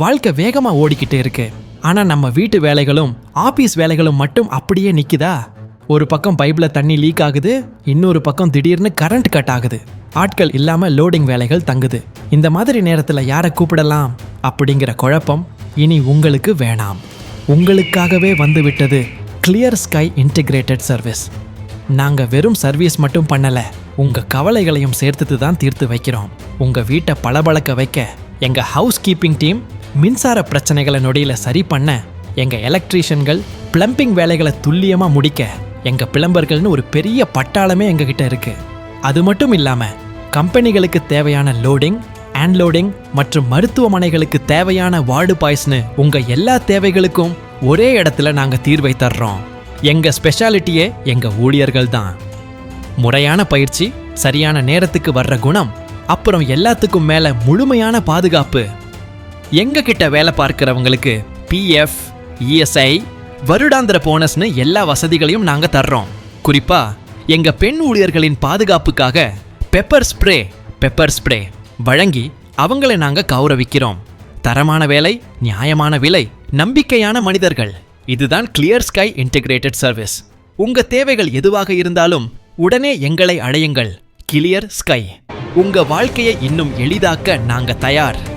வாழ்க்கை வேகமாக ஓடிக்கிட்டு இருக்கு. ஆனால் நம்ம வீட்டு வேலைகளும் ஆபீஸ் வேலைகளும் மட்டும் அப்படியே நிற்குதா ஒரு பக்கம் பைப்பில் தண்ணி லீக் ஆகுது இன்னொரு பக்கம் திடீர்னு கரண்ட் கட் ஆகுது. ஆட்கள் இல்லாமல் லோடிங் வேலைகள் தங்குது. இந்த மாதிரி நேரத்தில் யாரை கூப்பிடலாம்? அப்படிங்கிற குழப்பம் இனி உங்களுக்கு வேணாம். உங்களுக்காகவே வந்துவிட்டது கிளியர் ஸ்கை இன்டிகிரேட்டட் சர்வீஸ் நாங்கள் வெறும் சர்வீஸ் மட்டும் பண்ணலை உங்கள் கவலைகளையும் சேர்த்துட்டு தான் தீர்த்து வைக்கிறோம். உங்கள் வீட்டை பளபளக்க வைக்க எங்கள் ஹவுஸ் கீப்பிங் டீம் மின்சார பிரச்சனைகளை நொடியில் சரி பண்ண எங்கள் எலக்ட்ரீஷியன்கள் பிளம்பிங் வேலைகளை துல்லியமாக முடிக்க எங்கள் பிளம்பர்கள்னு ஒரு பெரிய பட்டாளமே எங்ககிட்ட இருக்குது அது மட்டும் இல்லாமல் கம்பெனிகளுக்கு தேவையான லோடிங் அன்லோடிங் மற்றும் மருத்துவமனைகளுக்கு தேவையான வார்டு பாய்ஸ்னு உங்கள் எல்லா தேவைகளுக்கும் ஒரே இடத்துல நாங்கள் தீர்வை தர்றோம். எங்கள் ஸ்பெஷாலிட்டியே எங்கள் ஊழியர்கள் தான். முறையான பயிற்சி சரியான நேரத்துக்கு வர்ற குணம் அப்புறம் எல்லாத்துக்கும் மேலே முழுமையான பாதுகாப்பு எங்க கிட்ட வேலை பார்க்குறவங்களுக்கு பிஎஃப் இஎஸ்ஐ வருடாந்திர போனஸ்னு எல்லா வசதிகளையும் நாங்கள் தர்றோம். குறிப்பாக எங்கள் பெண் ஊழியர்களின் பாதுகாப்புக்காக பெப்பர் ஸ்ப்ரே பெப்பர் ஸ்ப்ரே வழங்கி அவங்களை நாங்கள் கௌரவிக்கிறோம். தரமான வேலை நியாயமான விலை நம்பிக்கையான மனிதர்கள். இதுதான் கிளியர் ஸ்கை இன்டிகிரேட்டட் சர்வீஸ் உங்கள் தேவைகள் எதுவாக இருந்தாலும் உடனே எங்களை அடையுங்கள். கிளியர் ஸ்கை உங்கள் வாழ்க்கையை இன்னும் எளிதாக்க நாங்கள் தயார்.